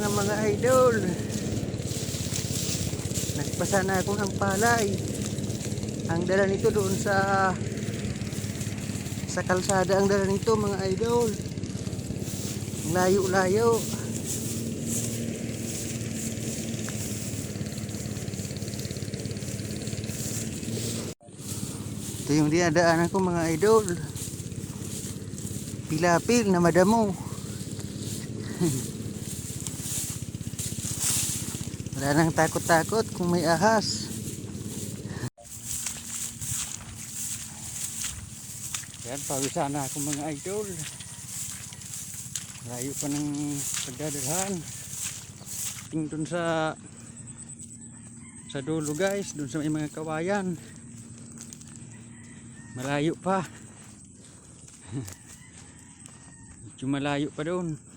na mga idol. Nagpasa na ako ng palay ang dala nito doon sa sa kalsada ang dala nito mga idol. Layo layo ito yung dinadaanan ko mga idol. Pilapil na madamo. Wala nang takot-takot kung may ahas. Yan, pawisan na ako mga idol. Layo pa ng pagdadalhan. Ting dun sa sa dulo guys, dun sa may mga kawayan. Malayo pa. Medyo malayo pa doon.